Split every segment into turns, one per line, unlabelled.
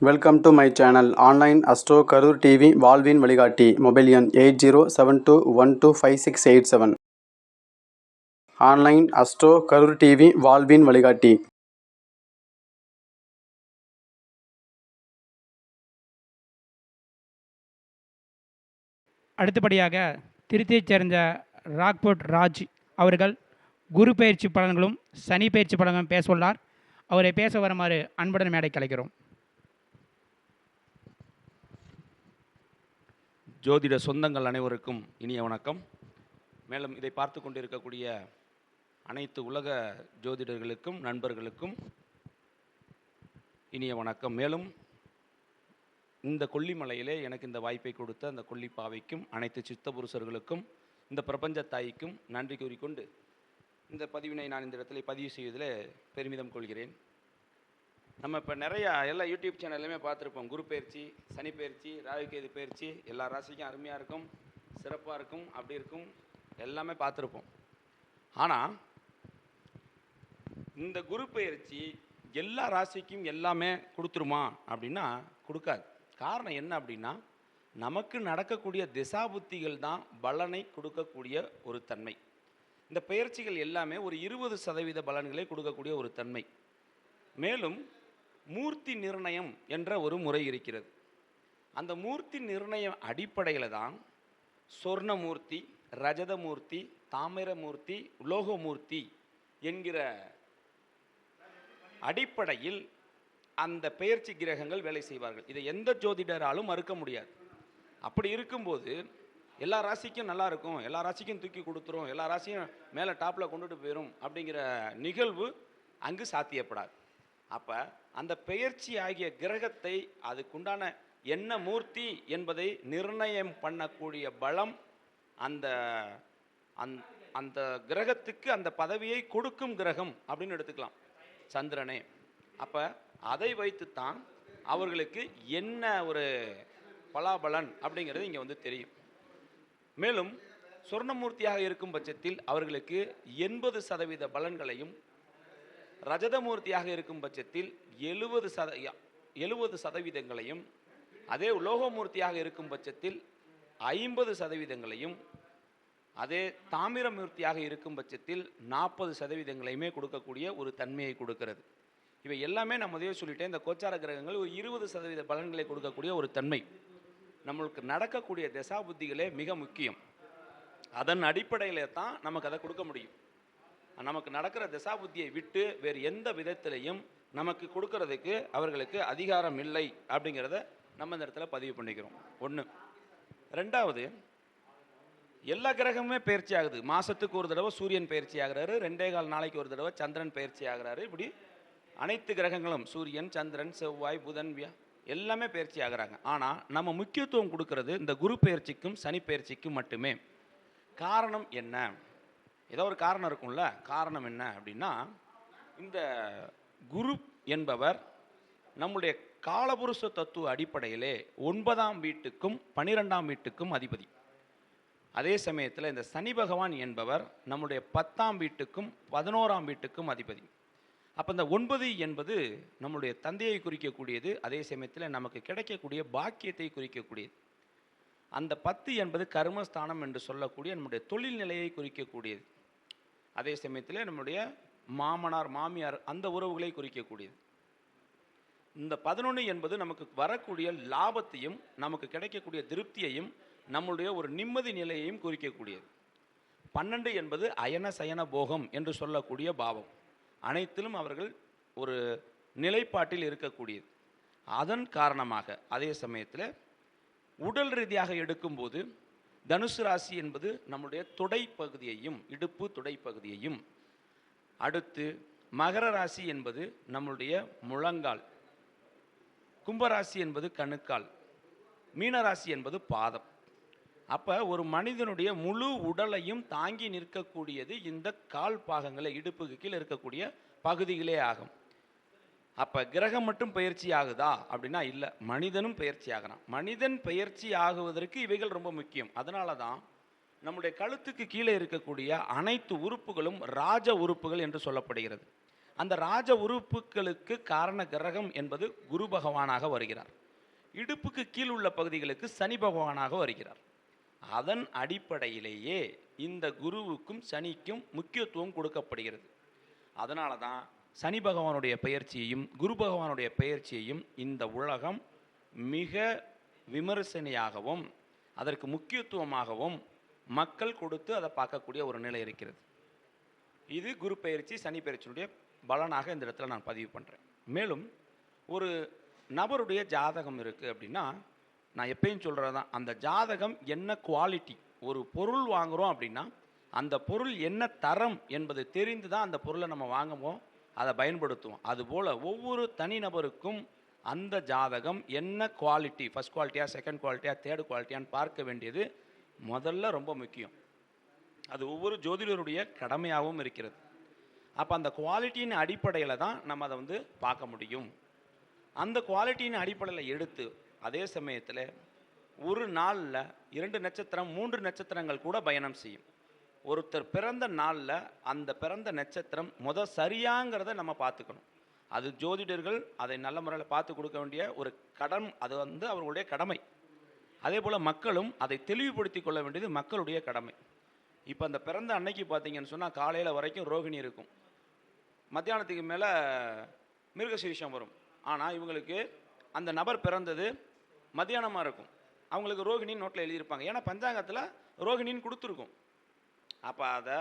Welcome to my channel online astro Karur TV வாழ்வின் வழிகாட்டி mobile எண் eight zero seven two one two five six eight seven online astro Karur TV வாழ்வின் வழிகாட்டி
அடுத்தபடியாக திருத்தியைச் சேர்ந்த ராக்போர்ட் ராஜ் அவர்கள் குரு பயிற்சி பலன்களும் சனி பயிற்சி பலன்களும் பேச உள்ளார். அவரை பேச வருமாறு அன்புடன் மேடை கலைக்கிறோம்
ஜோதிட சொந்தங்கள் அனைவருக்கும் இனிய வணக்கம். மேலும் இதை பார்த்து கொண்டிருக்கக்கூடிய அனைத்து உலக ஜோதிடர்களுக்கும் நண்பர்களுக்கும் இனிய வணக்கம். மேலும் இந்த கொல்லிமலையிலே எனக்கு இந்த வாய்ப்பை கொடுத்த அந்த கொல்லிப்பாவைக்கும் அனைத்து சித்த புருஷர்களுக்கும் இந்த பிரபஞ்ச தாய்க்கும் நன்றி கூறிக்கொண்டு இந்த பதிவினை நான் இந்த இடத்துல பதிவு செய்வதில் பெருமிதம் கொள்கிறேன். நம்ம இப்போ நிறையா எல்லா யூடியூப் சேனல்லையுமே பார்த்துருப்போம். குரு பயிற்சி சனி பயிற்சி ராகுகேது பயிற்சி எல்லா ராசிக்கும் அருமையாக இருக்கும் சிறப்பாக இருக்கும் அப்படி இருக்கும் எல்லாமே பார்த்துருப்போம். ஆனால் இந்த குரு பயிற்சி எல்லா ராசிக்கும் எல்லாமே கொடுத்துருமா அப்படின்னா கொடுக்காது. காரணம் என்ன அப்படின்னா நமக்கு நடக்கக்கூடிய திசாபுத்திகள் தான் பலனை கொடுக்கக்கூடிய ஒரு தன்மை. இந்த பயிற்சிகள் எல்லாமே ஒரு இருபது சதவீத பலன்களை கொடுக்கக்கூடிய ஒரு தன்மை. மேலும் மூர்த்தி நிர்ணயம் என்ற ஒரு முறை இருக்கிறது. அந்த மூர்த்தி நிர்ணயம் அடிப்படையில் தான் சொர்ணமூர்த்தி ரஜதமூர்த்தி தாமிரமூர்த்தி உலோகமூர்த்தி என்கிற அடிப்படையில் அந்த பெயர்ச்சி கிரகங்கள் வேலை செய்வார்கள். இதை எந்த ஜோதிடராலும் மறுக்க முடியாது. அப்படி இருக்கும்போது எல்லா ராசிக்கும் நல்லா இருக்கும். எல்லா ராசிக்கும் தூக்கி கொடுத்துரும். எல்லா ராசியும் மேலே டாப்பில் கொண்டுட்டு போயிடும் அப்படிங்கிற நிகழ்வு அங்கு சாத்தியப்படாது. அப்போ அந்த பெயர்ச்சி ஆகிய கிரகத்தை அதுக்குண்டான என்ன மூர்த்தி என்பதை நிர்ணயம் பண்ணக்கூடிய பலம் அந்த அந் அந்த கிரகத்துக்கு அந்த பதவியை கொடுக்கும் கிரகம் அப்படின்னு எடுத்துக்கலாம் சந்திரனே. அப்போ அதை வைத்துத்தான் அவர்களுக்கு என்ன ஒரு பலாபலன் அப்படிங்கிறது இங்கே வந்து தெரியும். மேலும் சொர்ணமூர்த்தியாக இருக்கும் பட்சத்தில் அவர்களுக்கு எண்பது சதவீத பலன்களையும் ரஜதமூர்த்தியாக இருக்கும் பட்சத்தில் எழுபது சத எழுபது சதவீதங்களையும் அதே உலோகமூர்த்தியாக இருக்கும் பட்சத்தில் ஐம்பது சதவீதங்களையும் அதே தாமிரமூர்த்தியாக இருக்கும் பட்சத்தில் நாற்பது சதவீதங்களையுமே கொடுக்கக்கூடிய ஒரு தன்மையை கொடுக்கிறது. இவை எல்லாமே நான் முதவே சொல்லிட்டேன். இந்த கோச்சார கிரகங்கள் ஒரு இருபது சதவீத பலன்களை கொடுக்கக்கூடிய ஒரு தன்மை. நம்மளுக்கு நடக்கக்கூடிய தசா புத்திகளே மிக முக்கியம். அதன் அடிப்படையில் தான் நமக்கு அதை கொடுக்க முடியும். நமக்கு நடக்கிற திசாபுத்தியை விட்டு வேறு எந்த விதத்திலையும் நமக்கு கொடுக்கறதுக்கு அவர்களுக்கு அதிகாரம் இல்லை அப்படிங்கிறத நம்ம இந்த இடத்துல பதிவு பண்ணிக்கிறோம். ஒன்று ரெண்டாவது எல்லா கிரகமுமே பயிற்சி ஆகுது. மாதத்துக்கு ஒரு தடவை சூரியன் பயிற்சி ஆகிறாரு ரெண்டே கால் நாளைக்கு ஒரு தடவை சந்திரன் பயிற்சி ஆகிறாரு. இப்படி அனைத்து கிரகங்களும் சூரியன் சந்திரன் செவ்வாய் புதன் வியா எல்லாமே பயிற்சி ஆகுறாங்க. ஆனால் நம்ம முக்கியத்துவம் கொடுக்கறது இந்த குரு பயிற்சிக்கும் சனி பயிற்சிக்கும் மட்டுமே. காரணம் என்ன? ஏதோ ஒரு காரணம் இருக்கும்ல. காரணம் என்ன அப்படின்னா இந்த குரு என்பவர் நம்முடைய காலபுருஷ தத்துவ அடிப்படையிலே ஒன்பதாம் வீட்டுக்கும் பனிரெண்டாம் வீட்டுக்கும் அதிபதி. அதே சமயத்தில் இந்த சனி பகவான் என்பவர் நம்முடைய பத்தாம் வீட்டுக்கும் பதினோராம் வீட்டுக்கும் அதிபதி. அப்போ இந்த ஒன்பது என்பது நம்முடைய தந்தையை குறிக்கக்கூடியது அதே சமயத்தில் நமக்கு கிடைக்கக்கூடிய பாக்கியத்தை குறிக்கக்கூடியது. அந்த பத்து என்பது கர்மஸ்தானம் என்று சொல்லக்கூடிய நம்முடைய தொழில் நிலையை குறிக்கக்கூடியது. அதே சமயத்தில் நம்முடைய மாமனார் மாமியார் அந்த உறவுகளை குறிக்கக்கூடியது. இந்த பதினொன்று என்பது நமக்கு வரக்கூடிய லாபத்தையும் நமக்கு கிடைக்கக்கூடிய திருப்தியையும் நம்முடைய ஒரு நிம்மதி நிலையையும் குறிக்கக்கூடியது. பன்னெண்டு என்பது அயன சயன போகம் என்று சொல்லக்கூடிய பாவம். அனைத்திலும் அவர்கள் ஒரு நிலைப்பாட்டில் இருக்கக்கூடியது. அதன் காரணமாக அதே சமயத்தில் உடல் ரீதியாக எடுக்கும்போது தனுசு ராசி என்பது நம்முடைய தொடை பகுதியையும் இடுப்பு தொடை பகுதியையும். அடுத்து மகர ராசி என்பது நம்முடைய முழங்கால். கும்பராசி என்பது கணுக்கால். மீனராசி என்பது பாதம். அப்போ ஒரு மனிதனுடைய முழு உடலையும் தாங்கி நிற்கக்கூடியது இந்த கால் பாகங்களை இடுப்புக்கு கீழே இருக்கக்கூடிய பகுதிகளே ஆகும். அப்போ கிரகம் மட்டும் பயிற்சி ஆகுதா? அப்படின்னா இல்லை. மனிதனும் பயிற்சி ஆகிறான். மனிதன் பயிற்சி ஆகுவதற்கு இவைகள் ரொம்ப முக்கியம். அதனால தான் நம்முடைய கழுத்துக்கு கீழே இருக்கக்கூடிய அனைத்து உறுப்புகளும் ராஜ உறுப்புகள் என்று சொல்லப்படுகிறது. அந்த ராஜ உறுப்புகளுக்கு காரண கிரகம் என்பது குரு பகவானாக வருகிறார். இடுப்புக்கு கீழ் உள்ள பகுதிகளுக்கு சனி பகவானாக வருகிறார். அதன் அடிப்படையிலேயே இந்த குருவுக்கும் சனிக்கும் முக்கியத்துவம் கொடுக்கப்படுகிறது. அதனால தான் சனி பகவானுடைய பெயர்ச்சியையும் குரு பகவானுடைய பெயர்ச்சியையும் இந்த உலகம் மிக விமர்சனையாகவும் அதற்கு முக்கியத்துவமாகவும் மக்கள் கொடுத்து அதை பார்க்கக்கூடிய ஒரு நிலை இருக்கிறது. இது குரு பயிற்சி சனி பயிற்சியினுடைய பலனாக இந்த இடத்துல நான் பதிவு பண்ணுறேன் மேலும் ஒரு நபருடைய ஜாதகம் இருக்குது அப்படின்னா நான் எப்பயும் சொல்கிறது தான் அந்த ஜாதகம் என்ன குவாலிட்டி ஒரு பொருள் வாங்குகிறோம் அப்படின்னா அந்த பொருள் என்ன தரம் என்பது தெரிந்து தான் அந்த பொருளை நம்ம வாங்குவோம். அதை பயன்படுத்துவோம். அதுபோல் ஒவ்வொரு தனிநபருக்கும் அந்த ஜாதகம் என்ன குவாலிட்டி ஃபஸ்ட் குவாலிட்டியாக செகண்ட் குவாலிட்டியாக தேர்ட் குவாலிட்டியான்னு பார்க்க வேண்டியது முதல்ல ரொம்ப முக்கியம். அது ஒவ்வொரு ஜோதிடருடைய கடமையாகவும் இருக்கிறது. அப்போ அந்த குவாலிட்டியின் அடிப்படையில் தான் நம்ம அதை வந்து பார்க்க முடியும். அந்த குவாலிட்டியின் அடிப்படையில் எடுத்து அதே சமயத்தில் ஒரு நாளில் இரண்டு நட்சத்திரம் மூன்று நட்சத்திரங்கள் கூட பயணம் செய்யும். ஒருத்தர் பிறந்த நாளில் அந்த பிறந்த நட்சத்திரம் முத சரியாங்கிறத நம்ம பார்த்துக்கணும். அது ஜோதிடர்கள் அதை நல்ல முறையில் பார்த்து கொடுக்க வேண்டிய ஒரு கடன் அது வந்து அவர்களுடைய கடமை. அதே போல் மக்களும் அதை தெளிவுபடுத்தி கொள்ள வேண்டியது மக்களுடைய கடமை. இப்போ அந்த பிறந்த அன்னைக்கு பார்த்தீங்கன்னு சொன்னால் காலையில் வரைக்கும் ரோகிணி இருக்கும். மத்தியானத்துக்கு மேலே மிருகசீரிஷம் வரும். ஆனால் இவங்களுக்கு அந்த நபர் பிறந்தது மத்தியானமாக இருக்கும். அவங்களுக்கு ரோகிணின்னு நோட்டில் எழுதியிருப்பாங்க. ஏன்னா பஞ்சாங்கத்தில் ரோகிணின்னு கொடுத்துருக்கும். அப்போ அதை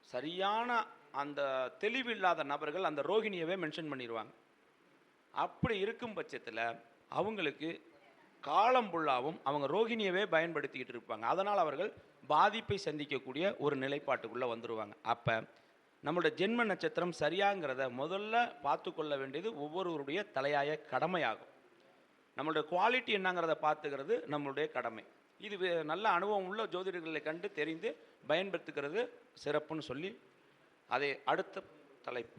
சரியான அந்த தெளிவில்லாத நபர்கள் அந்த ரோகிணியவே மென்ஷன் பண்ணிடுவாங்க அப்படி இருக்கும் பட்சத்தில் அவங்களுக்கு காலம் ஃபுல்லாகவும் அவங்க ரோகிணியவே பயன்படுத்திக்கிட்டு இருப்பாங்க. அதனால் அவர்கள் பாதிப்பை சந்திக்கக்கூடிய ஒரு நிலைப்பாட்டுக்குள்ளே வந்துடுவாங்க அப்போ நம்மளோட ஜென்ம நட்சத்திரம் சரியாங்கிறத முதல்ல பார்த்து கொள்ள வேண்டியது ஒவ்வொருவருடைய தலையாய கடமையாகும். நம்மளுடைய குவாலிட்டி என்னங்கிறத பார்த்துக்கிறது நம்மளுடைய கடமை. இது வே- நல்ல அனுபவம் உள்ள ஜோதிடர்களை கண்டு தெரிந்து பயன்படுத்துகிறது சிறப்புன்னு சொல்லி அதை அடுத்த தலைப்பு.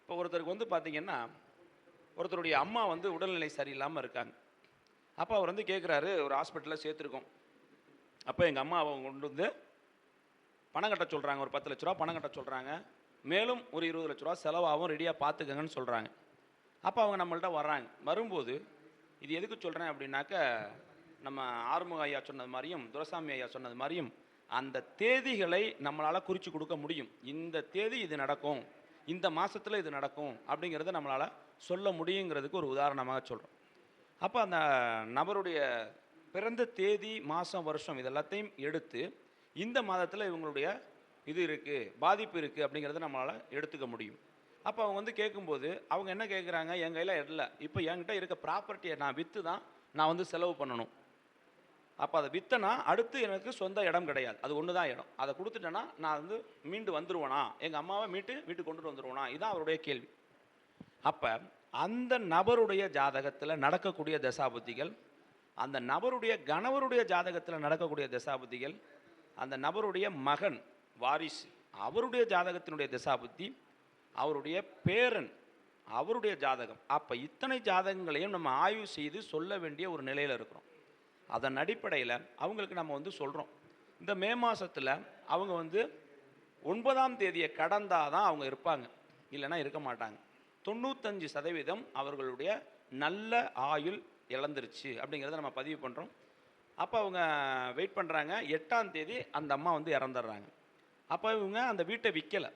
இப்போ ஒருத்தருக்கு வந்து பார்த்தீங்கன்னா ஒருத்தருடைய அம்மா வந்து உடல்நிலை சரியில்லாமல் இருக்காங்க. அப்போ அவர் வந்து கேட்குறாரு ஒரு ஹாஸ்பிட்டலில் சேர்த்துருக்கோம். அப்போ எங்கள் அம்மா அவங்க கொண்டு வந்து பணம் கட்ட சொல்கிறாங்க ஒரு பத்து லட்ச ரூபா பணம் கட்ட சொல்கிறாங்க மேலும் ஒரு இருபது லட்ச ரூபா செலவாகவும் ரெடியாக பார்த்துக்கங்கன்னு சொல்கிறாங்க அப்போ அவங்க நம்மள்ட்ட வர்றாங்க. வரும்போது இது எதுக்கு சொல்கிறேன் அப்படின்னாக்க நம்ம ஆறுமுக ஐயா சொன்னது மாதிரியும் துரசாமி ஐயா சொன்னது மாதிரியும் அந்த தேதிகளை நம்மளால் குறித்து கொடுக்க முடியும். இந்த தேதி இது நடக்கும். இந்த மாதத்தில் இது நடக்கும் அப்படிங்கிறத நம்மளால் சொல்ல முடியுங்கிறதுக்கு ஒரு உதாரணமாக சொல்கிறோம் அப்போ அந்த நபருடைய பிறந்த தேதி மாதம் வருஷம் இது எல்லாத்தையும் எடுத்து இந்த மாதத்தில் இவங்களுடைய இது இருக்குது பாதிப்பு இருக்குது அப்படிங்கிறத நம்மளால் எடுத்துக்க முடியும். அப்போ அவங்க வந்து கேட்கும்போது அவங்க என்ன கேட்குறாங்க என் கையில் இல்லை. இப்போ என்கிட்ட இருக்க ப்ராப்பர்ட்டியை நான் விற்று தான் நான் வந்து செலவு பண்ணணும். அப்போ அதை விற்றனா அடுத்து எனக்கு சொந்த இடம் கிடையாது. அது ஒன்று தான் இடம். அதை கொடுத்துட்டேன்னா நான் வந்து மீண்டு வந்துடுவேனா எங்கள் அம்மாவை மீட்டு வீட்டுக்கு கொண்டுட்டு வந்துடுவேனா இதுதான் அவருடைய கேள்வி. அப்போ அந்த நபருடைய ஜாதகத்தில் நடக்கக்கூடிய தசாபுத்திகள் அந்த நபருடைய கணவருடைய ஜாதகத்தில் நடக்கக்கூடிய தசாபுத்திகள் அந்த நபருடைய மகன் வாரிசு அவருடைய ஜாதகத்தினுடைய தசாபுத்தி அவருடைய பேரன் அவருடைய ஜாதகம். அப்போ இத்தனை ஜாதகங்களையும் நம்ம ஆய்வு செய்து சொல்ல வேண்டிய ஒரு நிலையில் இருக்கிறோம். அதன் அடிப்படையில் அவங்களுக்கு நம்ம வந்து சொல்கிறோம் இந்த மே மாதத்தில் அவங்க வந்து ஒன்பதாம் தேதியை கடந்தால் தான் அவங்க இருப்பாங்க. இல்லைன்னா இருக்க மாட்டாங்க. தொண்ணூத்தஞ்சு சதவீதம் அவர்களுடைய நல்ல ஆயுள் இழந்துருச்சு அப்படிங்கிறத நம்ம பதிவு பண்ணுறோம் அப்போ அவங்க வெயிட் பண்ணுறாங்க எட்டாம் தேதி அந்த அம்மா வந்து இறந்துடுறாங்க. அப்போ இவங்க அந்த வீட்டை விற்கலை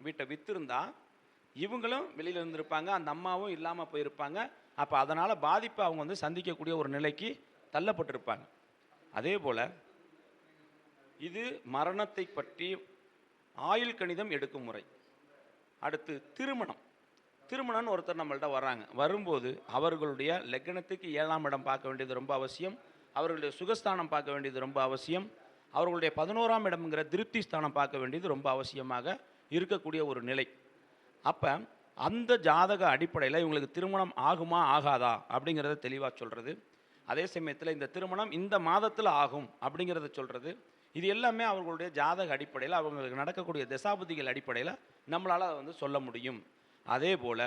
வீட்டை விற்றுருந்தா இவங்களும் வெளியில் இருந்திருப்பாங்க. அந்த அம்மாவும் இல்லாமல் போயிருப்பாங்க. அப்போ அதனால் பாதிப்பை அவங்க வந்து சந்திக்கக்கூடிய ஒரு நிலைக்கு தள்ளப்பட்டிருப்பாங்க. அதே போல் இது மரணத்தை பற்றி ஆயுள் கணிதம் எடுக்கும் முறை. அடுத்து திருமணம். திருமணம்னு ஒருத்தர் நம்மள்ட்ட வர்றாங்க. வரும்போது அவர்களுடைய லக்னத்துக்கு ஏழாம் இடம் பார்க்க வேண்டியது ரொம்ப அவசியம். அவர்களுடைய சுகஸ்தானம் பார்க்க வேண்டியது ரொம்ப அவசியம். அவர்களுடைய பதினோராம் இடம்ங்கிற திருப்தி ஸ்தானம் பார்க்க வேண்டியது ரொம்ப அவசியமாக இருக்கக்கூடிய ஒரு நிலை. அப்போ அந்த ஜாதக அடிப்படையில் இவங்களுக்கு திருமணம் ஆகுமா ஆகாதா அப்படிங்கிறத தெளிவாக சொல்கிறது அதே சமயத்தில் இந்த திருமணம் இந்த மாதத்தில் ஆகும் அப்படிங்கிறத சொல்கிறது இது எல்லாமே அவர்களுடைய ஜாதக அடிப்படையில் அவங்களுக்கு நடக்கக்கூடிய தசாபதிகள் அடிப்படையில் நம்மளால் அதை வந்து சொல்ல முடியும். அதே போல்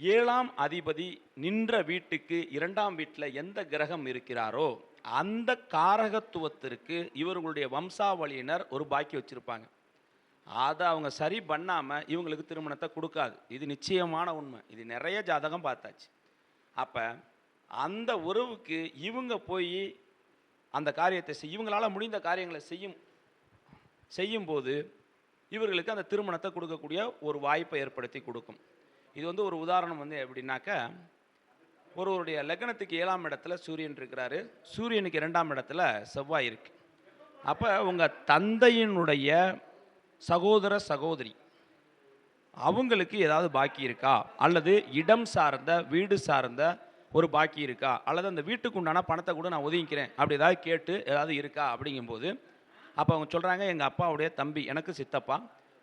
ஏழாம் அதிபதி நின்ற வீட்டுக்கு இரண்டாம் வீட்டில் எந்த கிரகம் இருக்கிறாரோ அந்த காரகத்துவத்திற்கு இவர்களுடைய வம்சாவளியினர் ஒரு பாக்கி வச்சுருப்பாங்க. அதை அவங்க சரி பண்ணாமல் இவங்களுக்கு திருமணத்தை கொடுக்காது. இது நிச்சயமான உண்மை. இது நிறைய ஜாதகம் பார்த்தாச்சு. அப்போ அந்த உறவுக்கு இவங்க போய் அந்த காரியத்தை செய் இவங்களால் முடிந்த காரியங்களை செய்யும் செய்யும்போது இவர்களுக்கு அந்த திருமணத்தை கொடுக்கக்கூடிய ஒரு வாய்ப்பை ஏற்படுத்தி கொடுக்கும். இது வந்து ஒரு உதாரணம் வந்து எப்படின்னாக்கா ஒருவருடைய லக்னத்துக்கு ஏழாம் இடத்துல சூரியன் இருக்கிறாரு. சூரியனுக்கு இரண்டாம் இடத்துல செவ்வாய் இருக்கு. அப்போ உங்கள் தந்தையினுடைய சகோதர சகோதரி அவங்களுக்கு ஏதாவது பாக்கி இருக்கா? அல்லது இடம் சார்ந்த வீடு சார்ந்த ஒரு பாக்கி இருக்கா? அல்லது அந்த வீட்டுக்கு உண்டான பணத்தை கூட நான் ஒதுங்கிக்கிறேன். அப்படி ஏதாவது கேட்டு ஏதாவது இருக்கா? அப்படிங்கும்போது அப்போ அவங்க சொல்கிறாங்க எங்கள் அப்பாவுடைய தம்பி எனக்கு சித்தப்பா.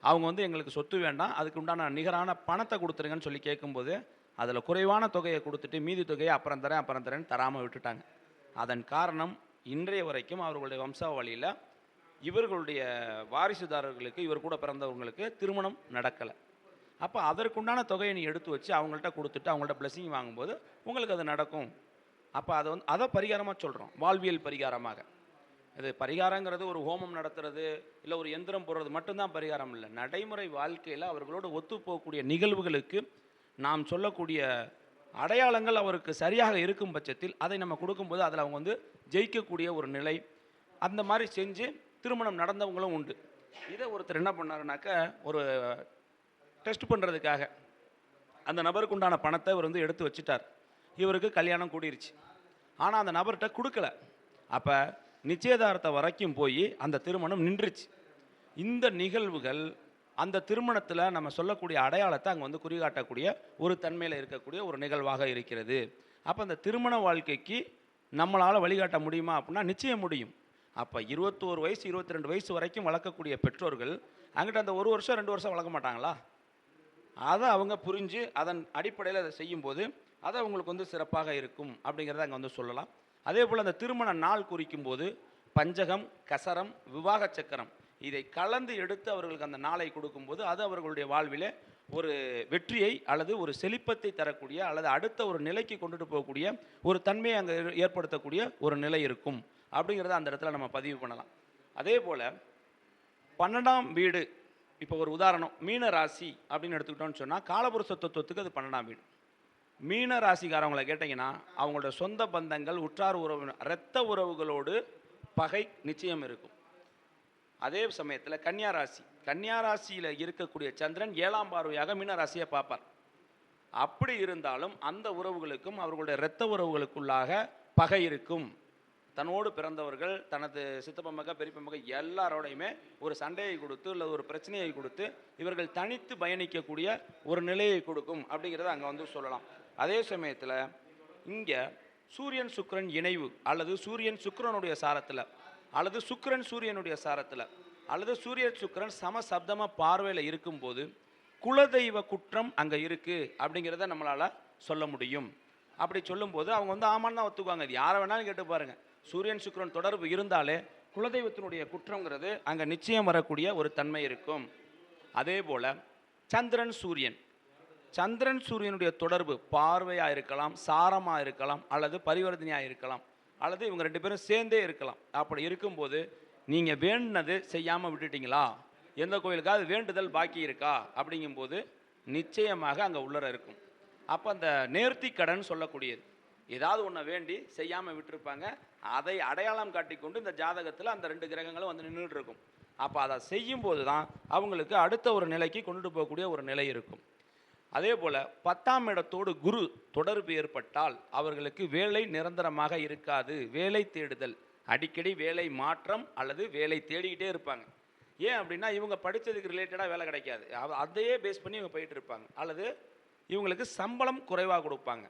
அவங்க வந்து எங்களுக்கு சொத்து வேண்டாம். அதுக்கு உண்டான நிகரான பணத்தை கொடுத்துருங்கன்னு சொல்லி கேட்கும்போது அதில் குறைவான தொகையை கொடுத்துட்டு மீதி தொகையை அப்புறம் தரேன் அப்புறம் தரேன்னு தராமல் விட்டுட்டாங்க. அதன் காரணம் இன்றைய வரைக்கும் அவர்களுடைய வம்சாவளியில் இவர்களுடைய வாரிசுதாரர்களுக்கு இவர் கூட பிறந்தவங்களுக்கு திருமணம் நடக்கலை. அப்போ அதற்குண்டான தொகையை நீ எடுத்து வச்சு அவங்கள்ட்ட கொடுத்துட்டு அவங்கள்ட்ட பிளஸிங் வாங்கும்போது உங்களுக்கு அது நடக்கும். அப்போ அதை வந்து அதை பரிகாரமாக சொல்கிறோம் வாழ்வியல் பரிகாரமாக. இது பரிகாரங்கிறது ஒரு ஹோமம் நடத்துறது இல்லை ஒரு எந்திரம் போடுறது மட்டும்தான் பரிகாரம் இல்லை. நடைமுறை வாழ்க்கையில் அவர்களோடு ஒத்து போகக்கூடிய நிகழ்வுகளுக்கு நாம் சொல்லக்கூடிய அடையாளங்கள் அவருக்கு சரியாக இருக்கும் பட்சத்தில் அதை நம்ம கொடுக்கும்போது அதில் அவங்க வந்து ஜெயிக்கக்கூடிய ஒரு நிலை. அந்த மாதிரி செஞ்சு திருமணம் நடந்தவங்களும் உண்டு. இதை ஒருத்தர் என்ன பண்ணாருனாக்கா ஒரு டெஸ்ட் பண்ணுறதுக்காக அந்த நபருக்கு உண்டான பணத்தை இவர் வந்து எடுத்து வச்சுட்டார். இவருக்கு கல்யாணம் கூடிருச்சு. ஆனால் அந்த நபர்கிட்ட கொடுக்கல. அப்போ நிச்சயதாரத்தை வரைக்கும் போய் அந்த திருமணம் நின்றுச்சு. இந்த நிகழ்வுகள் அந்த திருமணத்தில் நம்ம சொல்லக்கூடிய அடையாளத்தை அங்கே வந்து குறிகாட்டக்கூடிய ஒரு தன்மையில் இருக்கக்கூடிய ஒரு நிகழ்வாக இருக்கிறது. அப்போ அந்த திருமண வாழ்க்கைக்கு நம்மளால் வழிகாட்ட முடியுமா அப்படின்னா நிச்சயம் முடியும். அப்போ இருபத்தோரு வயசு இருபத்தி ரெண்டு வயசு வரைக்கும் வளர்க்கக்கூடிய பெற்றோர்கள் அங்கிட்ட அந்த ஒரு வருஷம் ரெண்டு வருஷம் வளர்க்க மாட்டாங்களா? அதை அவங்க புரிஞ்சு அதன் அடிப்படையில் அதை செய்யும்போது அது அவங்களுக்கு வந்து சிறப்பாக இருக்கும் அப்படிங்கிறத அங்கே வந்து சொல்லலாம். அதே போல் அந்த திருமண நாள் குறிக்கும் போது பஞ்சகம் கசரம் விவாக சக்கரம் இதை கலந்து எடுத்து அவர்களுக்கு அந்த நாளை கொடுக்கும்போது அது அவர்களுடைய வாழ்விலே ஒரு வெற்றியை அல்லது ஒரு செழிப்பத்தை தரக்கூடிய அல்லது அடுத்த ஒரு நிலைக்கு கொண்டுட்டு போகக்கூடிய ஒரு தன்மையை அங்கே ஏற்படுத்தக்கூடிய ஒரு நிலை இருக்கும் அப்படிங்கிறத அந்த இடத்துல நம்ம பதிவு பண்ணலாம். அதே போல் பன்னெண்டாம் வீடு இப்போ ஒரு உதாரணம் மீன ராசி அப்படின்னு எடுத்துக்கிட்டோம்னு சொன்னால் காலபுருஷ தத்துவத்துக்கு அது பன்னெண்டாம் வீடு. மீன ராசிக்காரவங்களை கேட்டிங்கன்னா அவங்களோட சொந்த பந்தங்கள் உற்றார் உறவு இரத்த உறவுகளோடு பகை நிச்சயம் இருக்கும். அதே சமயத்தில் கன்னியா ராசி. கன்னியா ராசியில் இருக்கக்கூடிய சந்திரன் ஏழாம் பார்வையாக மீன ராசியை பார்ப்பார். அப்படி இருந்தாலும் அந்த உறவுகளுக்கும் அவர்களுடைய இரத்த உறவுகளுக்குள்ளாக பகை இருக்கும். தன்னோடு பிறந்தவர்கள் தனது சித்தப்ப மக பெரியப்ப மக எல்லாரோடையுமே ஒரு சண்டையை கொடுத்து இல்லை ஒரு பிரச்சனையை கொடுத்து இவர்கள் தனித்து பயணிக்கக்கூடிய ஒரு நிலையை கொடுக்கும் அப்படிங்கிறத அங்கே வந்து சொல்லலாம். அதே சமயத்தில் இங்கே சூரியன் சுக்கிரன் இணைவு அல்லது சூரியன் சுக்கரனுடைய சாரத்தில் அல்லது சுக்கிரன் சூரியனுடைய சாரத்தில் அல்லது சூரியன் சுக்கிரன் சம சப்தமாக பார்வையில் இருக்கும்போது குலதெய்வ குற்றம் அங்கே இருக்குது அப்படிங்கிறத நம்மளால் சொல்ல முடியும். அப்படி சொல்லும்போது அவங்க வந்து ஆமான்னு தான் ஒத்துக்குவாங்க. இது யாரை வேணாலும் கேட்டு பாருங்கள் சூரியன் சுக்கிரன் தொடர்பு இருந்தாலே குலதெய்வத்தினுடைய குற்றங்கிறது அங்கே நிச்சயம் வரக்கூடிய ஒரு தன்மை இருக்கும். அதே போல் சந்திரன் சூரியன். சந்திரன் சூரியனுடைய தொடர்பு பார்வையாக இருக்கலாம் சாரமாக இருக்கலாம் அல்லது பரிவர்த்தனையாக இருக்கலாம் அல்லது இவங்க ரெண்டு பேரும் சேர்ந்தே இருக்கலாம். அப்படி இருக்கும்போது நீங்கள் வேண்டினது செய்யாமல் விட்டுட்டீங்களா? எந்த கோயிலுக்காவது வேண்டுதல் பாக்கி இருக்கா? அப்படிங்கும்போது நிச்சயமாக அங்கே உள்ளர இருக்கும். அப்போ அந்த நேர்த்தி கடன் சொல்லக்கூடியது. ஏதாவது ஒன்றை வேண்டி செய்யாமல் விட்டுருப்பாங்க. அதை அடையாளம் காட்டிக்கொண்டு இந்த ஜாதகத்தில் அந்த ரெண்டு கிரகங்களும் வந்து நின்றுட்டு இருக்கும் அப்போ அதை செய்யும்போது தான் அவங்களுக்கு அடுத்த ஒரு நிலைக்கு கொண்டுட்டு போகக்கூடிய ஒரு நிலை இருக்கும். அதே போல் பத்தாம் இடத்தோடு குரு தொடர்பு ஏற்பட்டால் அவர்களுக்கு வேலை நிரந்தரமாக இருக்காது. வேலை தேடுதல். அடிக்கடி வேலை மாற்றம் அல்லது வேலை தேடிக்கிட்டே இருப்பாங்க. ஏன் அப்படின்னா இவங்க படித்ததுக்கு ரிலேட்டடாக வேலை கிடைக்காது. அதையே பேஸ் பண்ணி இவங்க போயிட்டு இருப்பாங்க அல்லது இவங்களுக்கு சம்பளம் குறைவாக கொடுப்பாங்க.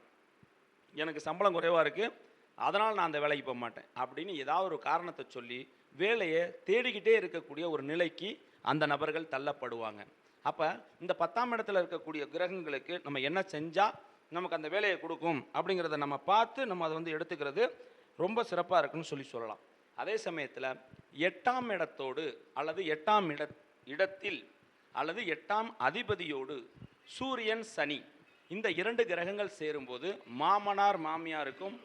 எனக்கு சம்பளம் குறைவாக இருக்குது அதனால் நான் அந்த வேலைக்கு போக மாட்டேன். அப்படின்னு ஏதாவது ஒரு காரணத்தை சொல்லி வேலையை தேடிக்கிட்டே இருக்கக்கூடிய ஒரு நிலைக்கு அந்த நபர்கள் தள்ளப்படுவாங்க. அப்போ இந்த பத்தாம் இடத்துல இருக்கக்கூடிய கிரகங்களுக்கு நம்ம என்ன செஞ்சால் நமக்கு அந்த வேலையை கொடுக்கும் அப்படிங்கிறத நம்ம பார்த்து நம்ம அதை வந்து எடுத்துக்கிறது ரொம்ப சிறப்பாக இருக்குன்னு சொல்லி சொல்லலாம். அதே சமயத்தில் எட்டாம் இடத்தோடு அல்லது எட்டாம் இட இடத்தில் அல்லது எட்டாம் அதிபதியோடு சூரியன் சனி இந்த இரண்டு கிரகங்கள் சேரும்போது மாமனார் மாமியாருக்கும்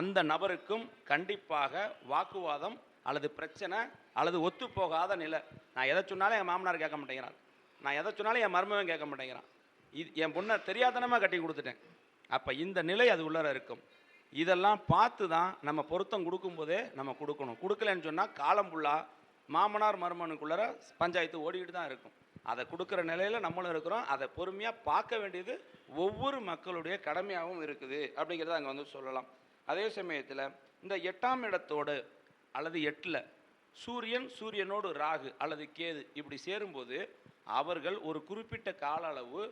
அந்த நபருக்கும் கண்டிப்பாக வாக்குவாதம் அல்லது பிரச்சனை அல்லது ஒத்து போகாத நிலை. நான் எதை சொன்னாலும் என் மாமனார் கேட்க மாட்டேங்கிறான் நான் எதை சொன்னாலும் என் மருமகன் கேட்க மாட்டேங்கிறான். இது என் பொண்ணை தெரியாதனமாக கட்டி கொடுத்துட்டேன். அப்போ இந்த நிலை அது உள்ளர இருக்கும். இதெல்லாம் பார்த்து தான் நம்ம பொருத்தம் கொடுக்கும்போதே நம்ம கொடுக்கணும். கொடுக்கலன்னு சொன்னால் காலம் ஃபுல்லாக மாமனார் மருமனுக்குள்ளார பஞ்சாயத்து ஓடிக்கிட்டு தான் இருக்கும். அதை கொடுக்குற நிலையில் நம்மளும் இருக்கிறோம். அதை பொறுமையாக பார்க்க வேண்டியது ஒவ்வொரு மக்களுடைய கடமையாகவும் இருக்குது அப்படிங்கிறத அங்கே வந்து சொல்லலாம். அதே சமயத்தில் இந்த எட்டாம் இடத்தோடு அல்லது எட்டில் சூரியன் சூரியனோடு ராகு அல்லது கேது இப்படி சேரும்போது அவர்கள் ஒரு குறிப்பிட்ட கால அளவு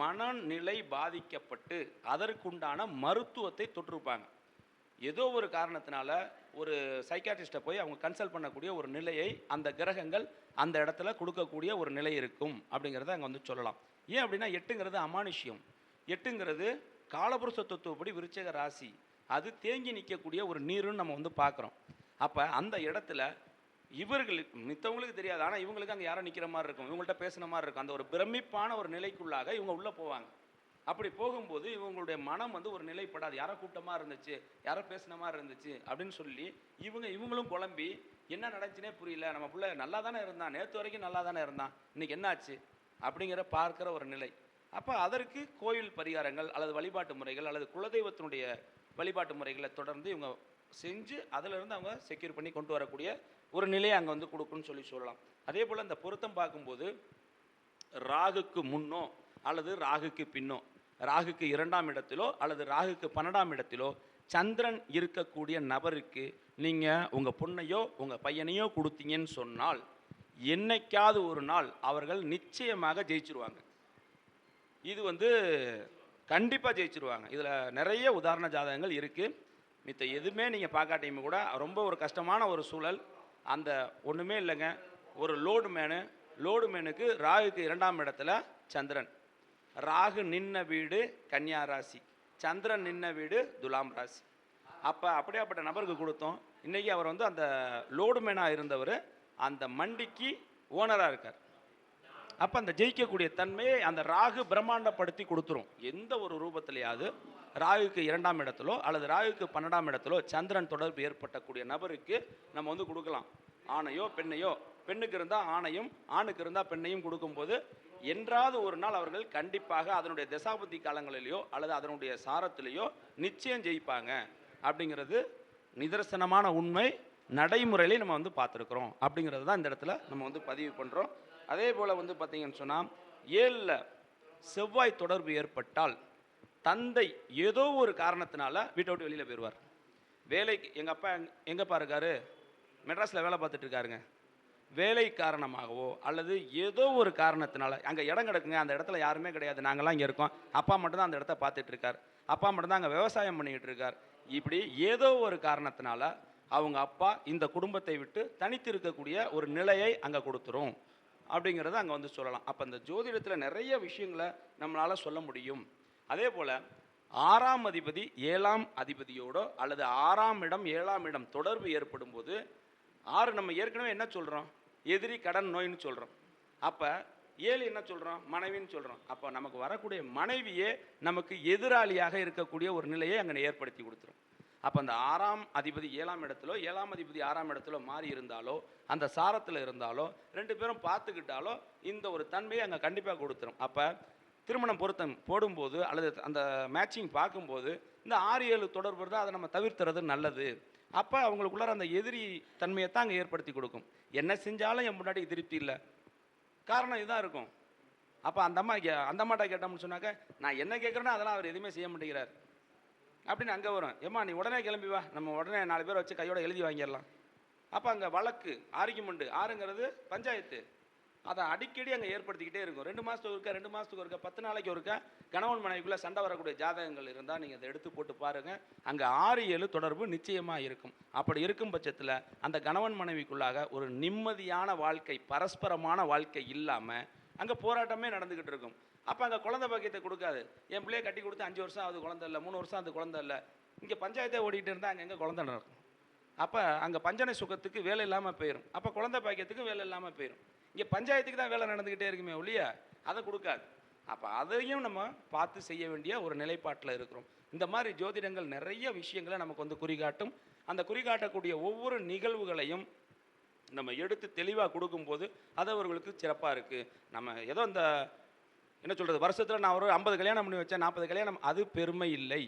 மனநிலை பாதிக்கப்பட்டு அதற்குண்டான மருத்துவத்தை தொற்றுப்பாங்க ஏதோ ஒரு காரணத்தினால ஒரு சைக்காட்ரிஸ்ட்டை போய் அவங்க கன்சல்ட் பண்ணக்கூடிய ஒரு நிலையை அந்த கிரகங்கள் அந்த இடத்துல கொடுக்கக்கூடிய ஒரு நிலை இருக்கும் அப்படிங்கிறத அங்கே வந்து சொல்லலாம். ஏன் அப்படின்னா எட்டுங்கிறது அமானுஷ்யம். எட்டுங்கிறது காலபுருஷ தத்துவப்படி விருச்சக ராசி. அது தேங்கி நிற்கக்கூடிய ஒரு நீருன்னு நம்ம வந்து பார்க்குறோம். அப்போ அந்த இடத்துல இவர்களுக்கு மித்தவங்களுக்கு தெரியாது. ஆனால் இவங்களுக்கு அங்கே யாரோ நிற்கிற மாதிரி இருக்கும். இவங்கள்ட்ட பேசுன மாதிரி இருக்கும். அந்த ஒரு பிரமிப்பான ஒரு நிலைக்குள்ளாக இவங்க உள்ளே போவாங்க. அப்படி போகும்போது இவங்களுடைய மனம் வந்து ஒரு நிலைப்படாது. யாரோ கூட்டமாக இருந்துச்சு யாரோ பேசின மாதிரி இருந்துச்சு அப்படின்னு சொல்லி இவங்க இவங்களும் குழம்பி என்ன நடந்துச்சுனே புரியல. நம்ம பிள்ளை நல்லா தானே இருந்தான். நேற்று வரைக்கும் நல்லா தானே இருந்தான். இன்னைக்கு என்னாச்சு? அப்படிங்கிற பார்க்குற ஒரு நிலை. அப்போ அதற்கு கோயில் பரிகாரங்கள் அல்லது வழிபாட்டு முறைகள் அல்லது குலதெய்வத்தினுடைய வழிபாட்டு முறைகளை தொடர்ந்து இவங்க செஞ்சு அதிலிருந்து அவங்க செக்யூர் பண்ணி கொண்டு வரக்கூடிய ஒரு நிலையை அங்கே வந்து கொடுக்குன்னு சொல்லி சொல்லலாம். அதே போல் அந்த பொருத்தம் பார்க்கும்போது ராகுக்கு முன்னோ அல்லது ராகுக்கு பின்னோ ராகுக்கு இரண்டாம் இடத்திலோ அல்லது ராகுக்கு பன்னெண்டாம் இடத்திலோ சந்திரன் இருக்கக்கூடிய நபருக்கு நீங்கள் உங்கள் பொண்ணையோ உங்கள் பையனையோ கொடுத்தீங்கன்னு சொன்னால் என்னைக்காவது ஒரு நாள் அவர்கள் நிச்சயமாக ஜெயிச்சிருவாங்க. இது வந்து கண்டிப்பாக ஜெயிச்சிருவாங்க. இதில் நிறைய உதாரண ஜாதகங்கள் இருக்குது மித்த எதுவுமே நீங்கள் பார்க்காட்டியுமே கூட ரொம்ப ஒரு கஷ்டமான ஒரு சூழல். அந்த ஒன்றுமே இல்லைங்க. ஒரு லோடு மேனு லோடு மேனுக்கு ராகுக்கு இரண்டாம் இடத்துல சந்திரன். ராகு நின்ன வீடு கன்னியா ராசி. சந்திரன் நின்ன வீடு துலாம் ராசி. அப்போ அப்படியாப்பட்ட நபருக்கு கொடுத்தோம். இன்றைக்கி அவர் வந்து அந்த லோடு மேனாக இருந்தவர். அந்த மண்டிக்கு ஓனராக இருக்கார். அப்போ அந்த ஜெயிக்கக்கூடிய தன்மையை அந்த ராகு பிரம்மாண்டப்படுத்தி கொடுத்துரும். எந்த ஒரு ரூபத்திலேயாவது ராகுக்கு இரண்டாம் இடத்திலோ அல்லது ராகுக்கு பன்னெண்டாம் இடத்திலோ சந்திரன் தொடர்பு ஏற்பட்டக்கூடிய நபருக்கு நம்ம வந்து கொடுக்கலாம். ஆணையோ பெண்ணையோ பெண்ணுக்கு இருந்தால் ஆணையும் ஆணுக்கு இருந்தால் பெண்ணையும் கொடுக்கும்போது என்றாவது ஒரு நாள் அவர்கள் கண்டிப்பாக அதனுடைய தசாபதி காலங்களிலேயோ அல்லது அதனுடைய சாரத்திலேயோ நிச்சயம் ஜெயிப்பாங்க. அப்படிங்கிறது நிதர்சனமான உண்மை நடைமுறையிலே நம்ம வந்து பார்த்துருக்குறோம். அப்படிங்கிறது தான் இந்த இடத்துல நம்ம வந்து பதிவு பண்ணுறோம் அதே போல் வந்து பார்த்தீங்கன்னு சொன்னால் ஏழில் செவ்வாய் தொடர்பு ஏற்பட்டால் தந்தை ஏதோ ஒரு காரணத்தினால வீட்டை விட்டு வெளியில் போயிடுவார். வேலைக்கு எங்கள் அப்பா எங் எங்கப்பா இருக்காரு? மெட்ராஸில் வேலை பார்த்துட்டு இருக்காருங்க. வேலை காரணமாகவோ அல்லது ஏதோ ஒரு காரணத்தினால அங்கே இடம் கிடக்குங்க அந்த இடத்துல யாருமே கிடையாது நாங்கள்லாம் இங்கே இருக்கோம். அப்பா மட்டும்தான் அந்த இடத்த பார்த்துட்டு இருக்கார். அப்பா மட்டும்தான் அங்கே விவசாயம் பண்ணிக்கிட்டு இருக்கார். இப்படி ஏதோ ஒரு காரணத்தினால அவங்க அப்பா இந்த குடும்பத்தை விட்டு தனித்து இருக்கக்கூடிய ஒரு நிலையை அங்கே கொடுத்துரும். அப்படிங்கிறத அங்கே வந்து சொல்லலாம். அப்போ அந்த ஜோதிடத்தில் நிறைய விஷயங்களை நம்மளால் சொல்ல முடியும். அதே போல் ஆறாம் அதிபதி ஏழாம் அதிபதியோடோ அல்லது ஆறாம் இடம் ஏழாம் இடம் தொடர்பு ஏற்படும் போது ஆறு நம்ம ஏற்கனவே என்ன சொல்கிறோம் எதிரி கடன் நோயின்னு சொல்கிறோம் அப்போ ஏழு என்ன சொல்கிறோம் மனைவின்னு சொல்கிறோம் அப்போ நமக்கு வரக்கூடிய மனைவியே நமக்கு எதிராளியாக இருக்கக்கூடிய ஒரு நிலையை அங்கே ஏற்படுத்தி கொடுத்துரும். அப்போ அந்த ஆறாம் அதிபதி ஏழாம் இடத்துல ஏழாம் அதிபதி ஆறாம் இடத்துல மாறி இருந்தாலோ அந்த சாரத்தில் இருந்தாலோ ரெண்டு பேரும் பார்த்துக்கிட்டாலோ இந்த ஒரு தன்மையை அங்கே கண்டிப்பாக கொடுத்துரும். அப்போ திருமணம் பொருத்தம் போடும்போது அல்லது அந்த மேட்சிங் பார்க்கும்போது இந்த ஆறு ஏழு தொடர்பு இருந்தால் அதை நம்ம தவிர்த்துறது நல்லது. அப்போ அவங்களுக்குள்ளார அந்த எதிரி தன்மையை தான் அங்கே ஏற்படுத்தி கொடுக்கும். என்ன செஞ்சாலும் என் முன்னாடி திருப்தி இல்லை. காரணம் இதுதான் இருக்கும். அப்போ அந்த அம்மா கே- அந்த அம்மாட்ட கேட்டோம்னு சொன்னாக்க நான் என்ன கேட்குறேனோ அதெல்லாம் அவர் எதுவுமே செய்ய மாட்டேங்கிறார். அப்படின்னு அங்கே வரும். ஏம்மா நீ உடனே கிளம்பி வா. நம்ம உடனே நாலு பேரை வச்சு கையோட எழுதி வாங்கிடலாம். அப்போ அங்கே வழக்கு ஆர்கியூமெண்ட்டு ஆறுங்கிறது பஞ்சாயத்து. அதை அடிக்கடி அங்கே ஏற்படுத்திக்கிட்டே இருக்கும். ரெண்டு மாதத்துக்கு ஒருக்கா ரெண்டு மாதத்துக்கு ஒருக்கா பத்து நாளைக்கு ஒருக்கா கணவன் மனைவிக்குள்ளே சண்டை வரக்கூடிய ஜாதகங்கள் இருந்தால் நீங்கள் அதை எடுத்து போட்டு பாருங்கள் அங்கே ஆறு ஏழு தொடர்பு நிச்சயமாக இருக்கும். அப்படி இருக்கும் பட்சத்தில் அந்த கணவன் மனைவிக்குள்ளாக ஒரு நிம்மதியான வாழ்க்கை பரஸ்பரமான வாழ்க்கை இல்லாமல் அங்கே போராட்டமே நடந்துக்கிட்டு இருக்கும். அப்போ அங்கே குழந்தை பாக்கியத்தை கொடுக்காது. என் பிள்ளைய கட்டி கொடுத்து அஞ்சு வருஷம் அது குழந்தை இல்லை மூணு வருஷம் அது குழந்தை இல்லை. இங்கே பஞ்சாயத்தே ஓடிட்டு இருந்தால் அங்கே எங்கே குழந்தை நடக்கும். அப்போ அங்கே பஞ்சனை சுகத்துக்கு வேலை இல்லாமல் போயிடும் அப்போ குழந்தை பாக்கியத்துக்கு வேலை இல்லாமல் போயிடும் இங்கே பஞ்சாயத்துக்கு தான் வேலை நடந்துக்கிட்டே இருக்குமே ஒழிய அதை கொடுக்காது. அப்போ அதையும் நம்ம பார்த்து செய்ய வேண்டிய ஒரு நிலைப்பாட்டில் இருக்கிறோம். இந்த மாதிரி ஜோதிடங்கள் நிறைய விஷயங்களை நமக்கு வந்து குறிகாட்டும். அந்த குறிகாட்டக்கூடிய ஒவ்வொரு நிகழ்வுகளையும் நம்ம எடுத்து தெளிவாக கொடுக்கும்போது அது அவர்களுக்கு சிறப்பாக இருக்குது நம்ம ஏதோ இந்த என்ன சொல்கிறது வருஷத்தில் நான் ஒரு ஐம்பது கல்யாணம் பண்ணி வச்சேன் நாற்பது கல்யாணம். அது பெருமை இல்லை.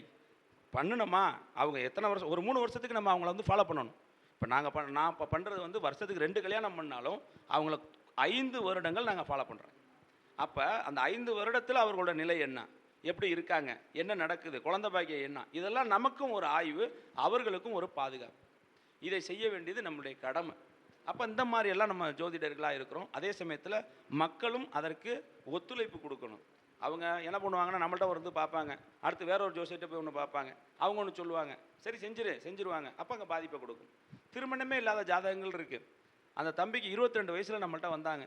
பண்ணணுமா அவங்க எத்தனை வருஷம் ஒரு மூணு வருஷத்துக்கு நம்ம அவங்கள வந்து ஃபாலோ பண்ணணும். இப்போ நாங்கள் பண் நான் இப்போ பண்ணுறது வந்து வருஷத்துக்கு ரெண்டு கல்யாணம் பண்ணாலும் அவங்கள ஐந்து வருடங்கள் நாங்கள் ஃபாலோ பண்ணுறோம் அப்போ அந்த ஐந்து வருடத்தில் அவர்களோட நிலை என்ன? எப்படி இருக்காங்க? என்ன நடக்குது? குழந்த பாக்கியம் என்ன? இதெல்லாம் நமக்கும் ஒரு ஆய்வு அவர்களுக்கும் ஒரு பாதுகாப்பு. இதை செய்ய வேண்டியது நம்முடைய கடமை. அப்போ இந்த மாதிரி எல்லாம் நம்ம ஜோதிடர்களாக இருக்கிறோம். அதே சமயத்தில் மக்களும் அதற்கு ஒத்துழைப்பு கொடுக்கணும். அவங்க என்ன பண்ணுவாங்கன்னா நம்மள்ட்ட வந்து பார்ப்பாங்க. அடுத்து வேற ஒரு ஜோசியிட்ட போய் ஒன்று பார்ப்பாங்க. அவங்க ஒன்று சொல்லுவாங்க. சரி செஞ்சிரு செஞ்சிருவாங்க. அப்போ அங்கே பாதிப்பை கொடுக்கும். திருமணமே இல்லாத ஜாதகங்கள் இருக்குது அந்த தம்பிக்கு 22 வயசில் நம்மள்ட்ட வந்தாங்க.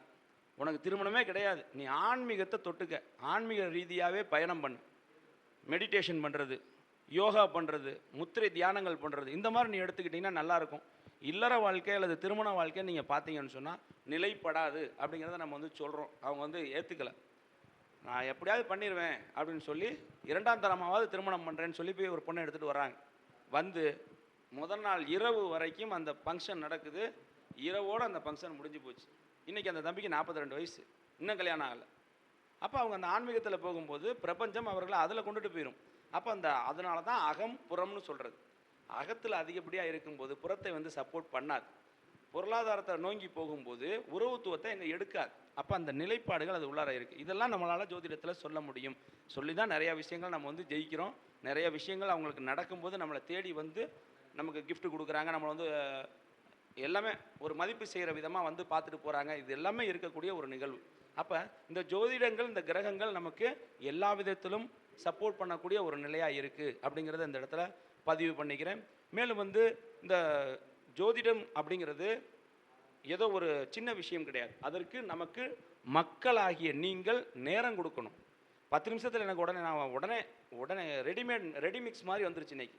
உனக்கு திருமணமே கிடையாது. நீ ஆன்மீகத்தை தொட்டுக்க. ஆன்மீக ரீதியாகவே பயணம் பண்ணு. மெடிடேஷன் பண்ணுறது யோகா பண்ணுறது முத்திரை தியானங்கள் பண்ணுறது இந்த மாதிரி நீ எடுத்துக்கிட்டிங்கன்னா நல்லாயிருக்கும் இல்லற வாழ்க்கை அல்லது திருமண வாழ்க்கை நீங்கள் பார்த்தீங்கன்னு சொன்னால் நிலைப்படாது அப்படிங்கிறத நம்ம வந்து சொல்கிறோம் அவங்க வந்து ஏற்றுக்கலை நான் எப்படியாவது பண்ணிடுவேன் அப்படின்னு சொல்லி இரண்டாம் தரமாவது திருமணம் பண்ணுறேன்னு சொல்லி போய் ஒரு பொண்ணை எடுத்துகிட்டு வராங்க வந்து முதல் நாள் இரவு வரைக்கும் அந்த ஃபங்க்ஷன் நடக்குது. இரவோடு அந்த ஃபங்க்ஷன் முடிஞ்சு போச்சு. இன்றைக்கி அந்த தம்பிக்கு 42 ரெண்டு வயசு. இன்னும் கல்யாணம் ஆகலை. அப்போ அவங்க அந்த ஆன்மீகத்தில் போகும்போது பிரபஞ்சம் அவர்களை அதில் கொண்டுட்டு போயிடும் அப்போ அந்த அதனால தான் அகம் புறம்னு சொல்கிறது அகத்தில் அதிகப்படியாக இருக்கும்போது புறத்தை வந்து சப்போர்ட் பண்ணாது. பொருளாதாரத்தை நோங்கி போகும்போது உறவுத்துவத்தை எங்கே எடுக்காது. அப்போ அந்த நிலைப்பாடுகள் அது உள்ளார இருக்குது இதெல்லாம் நம்மளால் ஜோதிடத்தில் சொல்ல முடியும். சொல்லி தான் நிறையா விஷயங்கள் நம்ம வந்து ஜெயிக்கிறோம். நிறைய விஷயங்கள் அவங்களுக்கு நடக்கும்போது நம்மளை தேடி வந்து நமக்கு கிஃப்ட் கொடுக்குறாங்க. நம்மளை வந்து எல்லாமே ஒரு மதிப்பு செய்கிற விதமாக வந்து பார்த்துட்டு போகிறாங்க இது எல்லாமே இருக்கக்கூடிய ஒரு நிகழ்வு. அப்போ இந்த ஜோதிடங்கள் இந்த கிரகங்கள் நமக்கு எல்லா விதத்திலும் சப்போர்ட் பண்ணக்கூடிய ஒரு நிலையாக இருக்குது அப்படிங்கிறத இந்த இடத்துல பதிவு பண்ணிக்கிறேன். மேலும் வந்து இந்த ஜோதிடம் அப்படிங்கிறது ஏதோ ஒரு சின்ன விஷயம் கிடையாது. அதற்கு நமக்கு மக்களாகிய நீங்கள் நேரம் கொடுக்கணும். பத்து நிமிஷத்தில் எனக்கு உடனே நான் உடனே உடனே ரெடிமேட் ரெடிமிக்ஸ் மாதிரி வந்துருச்சு இன்னைக்கு.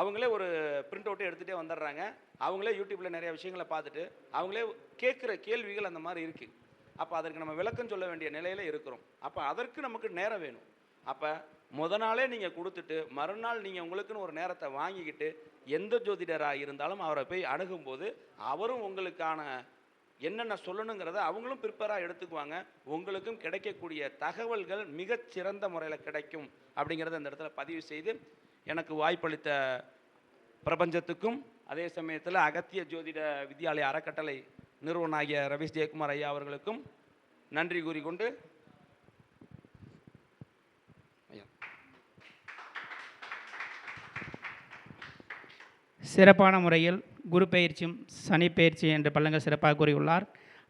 அவங்களே ஒரு பிரிண்ட் அவுட்டை எடுத்துகிட்டே வந்துடுறாங்க. அவங்களே யூடியூப்பில் நிறைய விஷயங்களை பார்த்துட்டு அவங்களே கேட்குற கேள்விகள் அந்த மாதிரி இருக்குது அப்போ அதற்கு நம்ம விளக்கம் சொல்ல வேண்டிய நிலையில் இருக்கிறோம். அப்போ அதற்கு நமக்கு நேரம் வேணும். அப்போ முத நாளே நீங்கள் கொடுத்துட்டு மறுநாள் நீங்கள் உங்களுக்குன்னு ஒரு நேரத்தை வாங்கிக்கிட்டு எந்த ஜோதிடராக இருந்தாலும் அவரை போய் அணுகும்போது அவரும் உங்களுக்கான என்னென்ன சொல்லணுங்கிறத அவங்களும் ப்ரிப்பேராக எடுத்துக்குவாங்க. உங்களுக்கும் கிடைக்கக்கூடிய தகவல்கள் மிகச்சிறந்த முறையில் கிடைக்கும் அப்படிங்கிறத இந்த இடத்துல பதிவு செய்து எனக்கு வாய்ப்பளித்த பிரபஞ்சத்துக்கும் அதே சமயத்தில் அகத்திய ஜோதிட வித்யாலய அறக்கட்டளை நிறுவனாகிய ரவீஷ் ஜெயக்குமார் ஐயா அவர்களுக்கும் நன்றி கூறிக்கொண்டு
சிறப்பான முறையில் குரு பயிற்சியும் சனி பயிற்சி என்று பள்ளங்கள் சிறப்பாக கூறியுள்ளார்.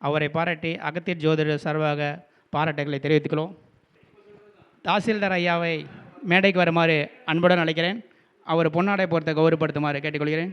அவரை பாராட்டி அகத்தியர் ஜோதிடர் சார்பாக பாராட்டுகளை தெரிவித்துக்கிறோம் தாசில்தார் ஐயாவை மேடைக்கு வருமாறு அன்புடன் அழைக்கிறேன். அவர் பொன்னாடை பொறுத்த கௌரவப்படுத்துமாறு கேட்டுக்கொள்கிறேன்.